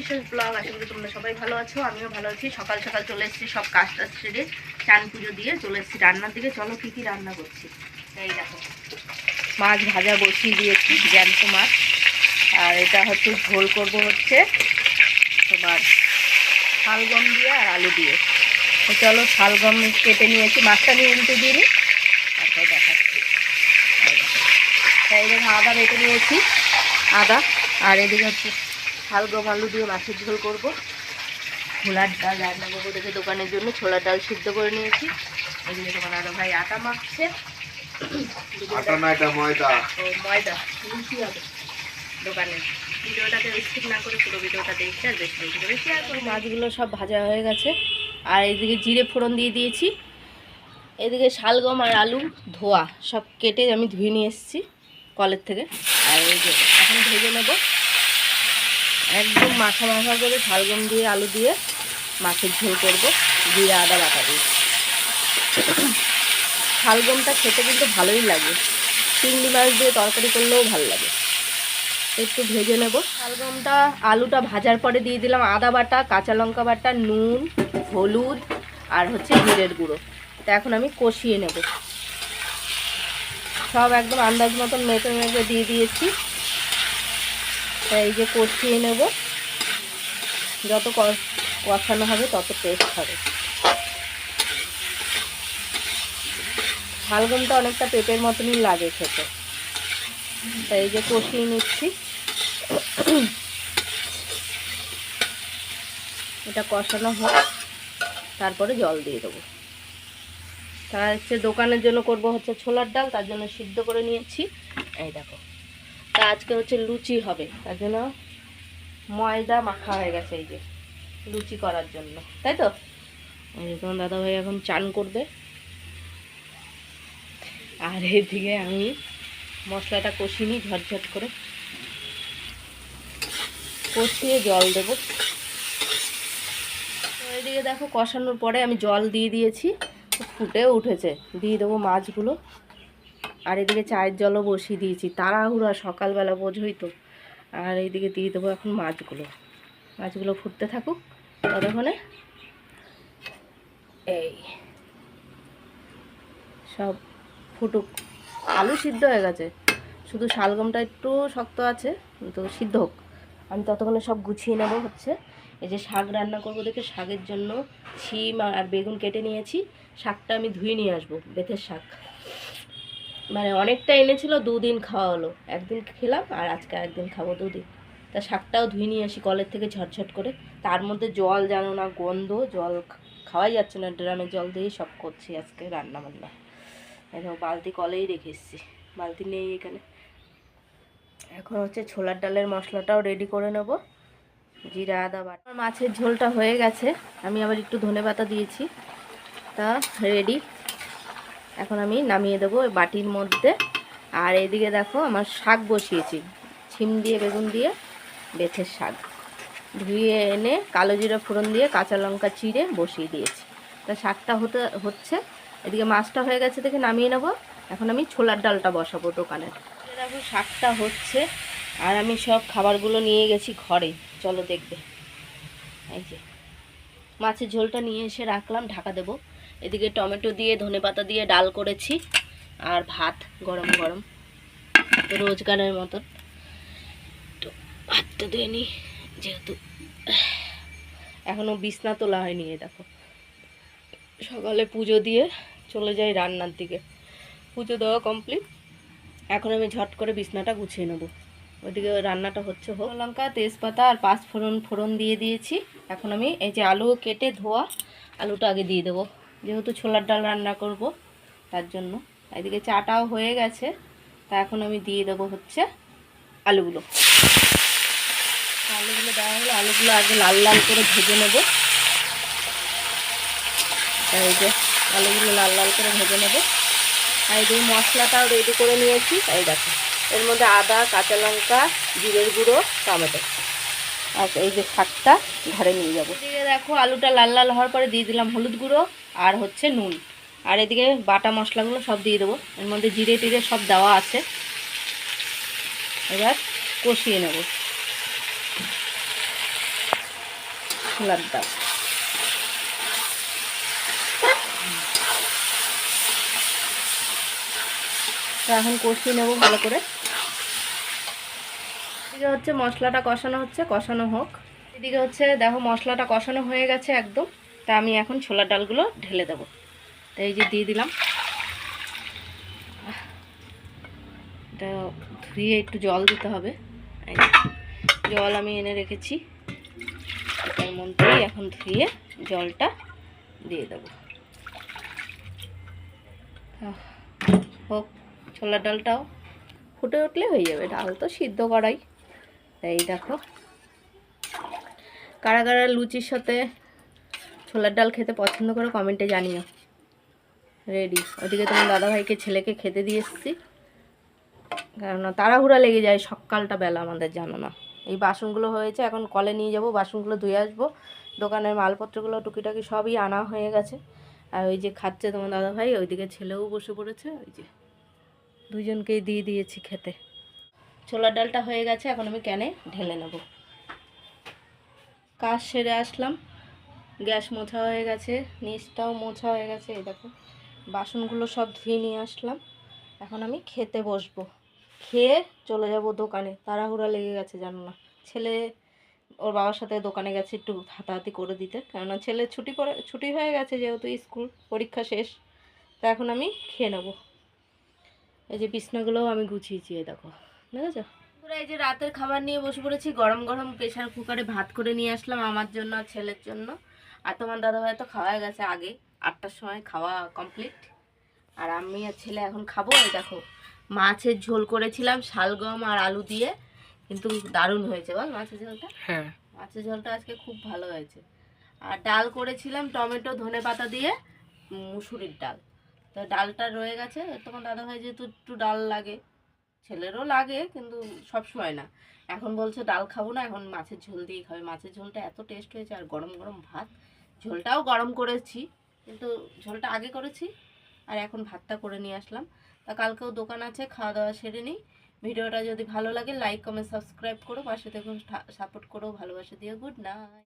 বিশেষ ব্লগ আশা করি তোমরা সবাই ভালো আছো, আমিও ভালো আছি। সকাল সকাল চলে এসেছি সব কাজ টাজ সেরে, চান পুজো দিয়ে চলে এসেছি রান্নার দিকে। চলো কী কী রান্না করছি? এই দেখো। মাছ ভাজা বসিয়ে দিয়েছি, জ্যান্ত মাছ। আর এটা হচ্ছে ঝোল করব হচ্ছে তোমার শালগম দিয়ে আর আলু দিয়ে। তো চলো শালগম কেটে নিয়েছি, মাছটা নিয়ে উল্টে দিয়ে তারপর দেখাচ্ছি। এই দেখো। এই দেখো, আদা বেটে নিয়েছি, আদা। আর এদিকে হচ্ছে শালগম আলু দিয়ে মাছের ঝোল করব। ছোলার ডাল রান্না করব দেখে দোকানের জন্য। ছোলার ডাল সিদ্ধ করে নিয়েছি। এদিকে তোমার আরও ভাই আটা মাখছে। আটা না এটা ময়দা। ও ময়দা। লুচি হবে দোকানে। ভিডিওটাকে স্কিপ না করে পুরো ভিডিওটা দেখতে আর বেশি বেশি করে শেয়ার করে মাছগুলো সব ভাজা হয়ে গেছে। আর এদিকে জিরে ফোড়ন দিয়ে দিয়েছি। এদিকে শালগম আর আলু ধোয়া সব কেটে আমি ধুয়ে নিয়ে এসেছি কলের থেকে। আর এই যে এখন ভেজে নেব। একদম মাখা মাখা করে শালগম দিয়ে আলু দিয়ে মাছের ঝোল করব, জিরে, আদা, বাটা দিয়ে। শালগমটা খেতে কিন্তু ভালোই লাগে। চিংড়ি মাছ দিয়ে তরকারি করলেও ভালো লাগে। একটু ভেজে নেব। শালগমটা আলুটা ভাজার পরে দিয়ে দিলাম আদা বাটা, কাঁচা লঙ্কা বাটা, নুন, হলুদ আর হচ্ছে জিরের গুঁড়ো। তা এখন আমি কষিয়ে নেব। সব একদম আন্দাজ মতন মেপে মেপে দিয়ে দিয়েছি। এই যে কষিয়ে নেব। যত কষানো হবে তত টেস্ট হবে। শালগমটা অনেকটা পেঁপের মতনই লাগে খেতে। তাই এই যে কষিয়ে নিচ্ছি। এটা কষানো হোক, তারপরে জল দিয়ে দেবো। তার হচ্ছে দোকানের জন্য করব হচ্ছে ছোলার ডাল, তার জন্য সিদ্ধ করে নিয়েছি। এই দেখো। তা আজকে হচ্ছে লুচি হবে। তার জন্য ময়দা মাখা হয়ে গেছে এই যে, লুচি করার জন্য। তাই তো? তোমার দাদাভাই এখন চান করবে। আর এদিকে আমি মশলাটা কষিয়ে নিই ঝটঝট করে। কষিয়ে জল দেবো। এদিকে দেখো কষানোর পরে আমি জল দিয়ে দিয়েছি। ফুটে উঠেছে। দিয়ে দেবো মাছগুলো। আর এদিকে চায়ের জলও বসিয়ে দিয়েছি। তাড়াহুড়া সকালবেলা বোঝোই তো আর এইদিকে দিয়ে দেবো এখন মাছগুলো। মাছগুলো ফুটতে থাকুক, ততক্ষণে এই সব ফুটুক। আলু সিদ্ধ হয়ে গেছে। শুধু শালগমটা একটু শক্ত আছে, তো সিদ্ধ হোক। আমি ততক্ষণে সব গুছিয়ে নেব হচ্ছে। এই যে শাক রান্না করব দেখে শাকের জন্য শিম আর বেগুন কেটে নিয়েছি। শাকটা আমি ধুয়ে নিয়ে আসব, বেতের শাক। মানে অনেকটা এনেছিল, দুদিন খাওয়া হলো একদিন খেলাম আর আজকে একদিন খাব দুদিন। তা শাকটাও ধুয়ে নিয়ে আসি কলের থেকে ঝটঝট করে। তার মধ্যে জল জানো না, গন্ধ, জল খাওয়াই যাচ্ছে না, ড্রামে জল দিয়েই সব করছি আজকে রান্না বান্না দেখো বালতি কলেই রেখে এসেছি। বালতি নেই এখানে। এখন হচ্ছে ছোলার ডালের মশলাটাও রেডি করে নেব। জিরা, আদা, বাটা। মাছের ঝোলটা হয়ে গেছে। আমি আবার একটু ধনে পাতা দিয়েছি। তা রেডি এখন আমি নামিয়ে দেবো বাটির মধ্যে। আর এদিকে দেখো আমার শাক বসিয়েছি। ছিম দিয়ে, বেগুন দিয়ে বেছের শাক। ধুয়ে এনে কালো জিরা ফোড়ন দিয়ে কাঁচা লঙ্কা চিড়ে বসিয়ে দিয়েছি। তা শাকটা হতে, হচ্ছে। এদিকে মাছটা হয়ে গেছে দেখে নামিয়ে নেব। এখন আমি ছোলার ডালটা বসাবো দোকানে। দেখো শাকটা হচ্ছে। আর আমি সব খাবারগুলো নিয়ে গেছি ঘরে। চলো দেখবে। এই যে। মাছের ঝোলটা নিয়ে এসে রাখলাম, ঢাকা দেবো। এদিকে টমেটো দিয়ে, ধনেপাতা দিয়ে ডাল করেছি আর ভাত গরম গরম, রোজগারের মতন। তো ভাতটা দিয়ে নিই, যেহেতু এখনও বিছনা তোলা হয়নি দেখো। সকালে পুজো দিয়ে চলে যাই রান্নার দিকে। পুজো দেওয়া কমপ্লিট এখন আমি ঝট করে বিছনাটা গুছিয়ে নেব। ওইদিকে রান্নাটা হচ্ছে হোক। লঙ্কা, তেজপাতা আর পাঁচ ফোড়ন ফোড়ন দিয়ে দিয়েছি। এখন আমি এই যে আলু কেটে ধোয়া, আলুটা আগে দিয়ে দেবো। যেহেতু ছোলার ডাল রান্না করব, তার জন্য। এদিকে চাটাও হয়ে গেছে, তা এখন আমি দিয়ে দেবো হচ্ছে আলুগুলো। আলুগুলো দেওয়া হলো, আলুগুলো আগে লাল লাল করে ভেজে নেব। এই যে আলুগুলো লাল লাল করে ভেজে নেব। আর এদিকে মশলাটাও রেডি করে নিয়েছি, এই দেখো। এর মধ্যে আদা, কাঁচা লঙ্কা, জিরের গুঁড়ো, টমেটো। আচ্ছা এই যে শাকটা ঘরে নিয়ে যাব। এদিকে দেখো, আলুটা লাল লাল হওয়ার পরে দিয়ে দিলাম হলুদ গুঁড়ো আর হচ্ছে নুন। আর এদিকে বাটা মশলাগুলো সব দিয়ে দেবো। এর মধ্যে জিরে টিরে সব দেওয়া আছে। এবার কষিয়ে নেব। ছোলার এখন কষিয়ে নেব ভালো করে। এদিকে হচ্ছে মশলাটা কষানো হচ্ছে, কষানো হোক। এদিকে হচ্ছে দেখো মশলাটা কষানো হয়ে গেছে একদম। তা আমি এখন ছোলার ডালগুলো ঢেলে দেবো। তো এই যে দিয়ে দিলাম। এটা ধুয়ে একটু জল দিতে হবে। জল আমি এনে রেখেছি। এটার মধ্যেই এখন ধুয়ে জলটা দিয়ে দেবো। হোক, ছোলার ডালটাও ফুটে উঠলে হয়ে যাবে। ডাল তো সিদ্ধ করাই। এই দেখো। কারা কারা লুচির সাথে ছোলার ডাল খেতে পছন্দ করে, কমেন্টে জানিও। রেডি ওদিকে তোমার দাদাভাইকে ছেলেকে খেতে দিয়ে এসেছি। কেননা তাড়াহুড়া লেগে যায় সকালটা বেলা আমাদের, জানো না। এই বাসনগুলো হয়েছে, এখন কলে নিয়ে যাব, বাসনগুলো ধুয়ে আসব। দোকানের মালপত্রগুলো টুকিটাকি সবই আনা হয়ে গেছে। আর ওই যে খাচ্ছে তোমার দাদাভাই, ওইদিকে ছেলেও বসে পড়েছে, ওই যে দুজনকেই দিয়ে দিয়েছি খেতে। ছোলার ডালটা হয়ে গেছে, এখন আমি ক্যানে ঢেলে নেব। কাজ সেরে আসলাম। গ্যাস মোছা হয়ে গেছে, নিচটাও মোছা হয়ে গেছে, এই দেখো। বাসনগুলো সব ধুয়ে নিয়ে আসলাম। এখন আমি খেতে বসবো। খেয়ে চলে যাব দোকানে। তাড়াহুড়া লেগে গেছে, জানো না। ছেলে ওর বাবার সাথে দোকানে গেছে একটু হাতাহাতি করে দিতে। কেননা ছেলে ছুটি করে, ছুটি হয়ে গেছে যেহেতু স্কুল, পরীক্ষা শেষ। তা এখন আমি খেয়ে নেব। এই যে বিছনাগুলোও আমি গুছিয়েছি দেখো। দেখেছ পুরো এই যে রাতের খাবার নিয়ে বসে পড়েছি গরম গরম প্রেশার কুকারে ভাত করে নিয়ে আসলাম আমার জন্য আর ছেলের জন্য। আর তোমার দাদাভাই তো খাওয়া গেছে আগে আটটার সময় খাওয়া কমপ্লিট আর আমি আর ছেলে এখন খাব এই দেখো মাছের ঝোল করেছিলাম শালগম আর আলু দিয়ে। কিন্তু দারুণ হয়েছে বল মাছের ঝোলটা? হ্যাঁ। মাছের ঝোলটা আজকে খুব ভালো হয়েছে। আর ডাল করেছিলাম টমেটো ধনে পাতা দিয়ে মুসুরির ডাল। তো ডালটা রয়ে গেছে তোমার দাদা ভাই যেহেতু একটু ডাল লাগে ছেলেরও লাগে, কিন্তু সব সময় না। এখন বলছে ডাল খাব না, এখন মাছের ঝোল দিয়ে খাবে। মাছের ঝোলটা এত টেস্ট হয়েছে, আর গরম গরম ভাত। ঝোলটাও গরম করেছি, কিন্তু ঝোলটা আগে করেছি, আর এখন ভাতটা করে নিয়ে আসলাম। তা কালকেও দোকান আছে, খাওয়া দাওয়া সেরে নিই। ভিডিওটা যদি ভালো লাগে লাইক কমেন্ট সাবস্ক্রাইব করো। পাশে থেকে সাপোর্ট করো, ভালোবাসা দিও। Good night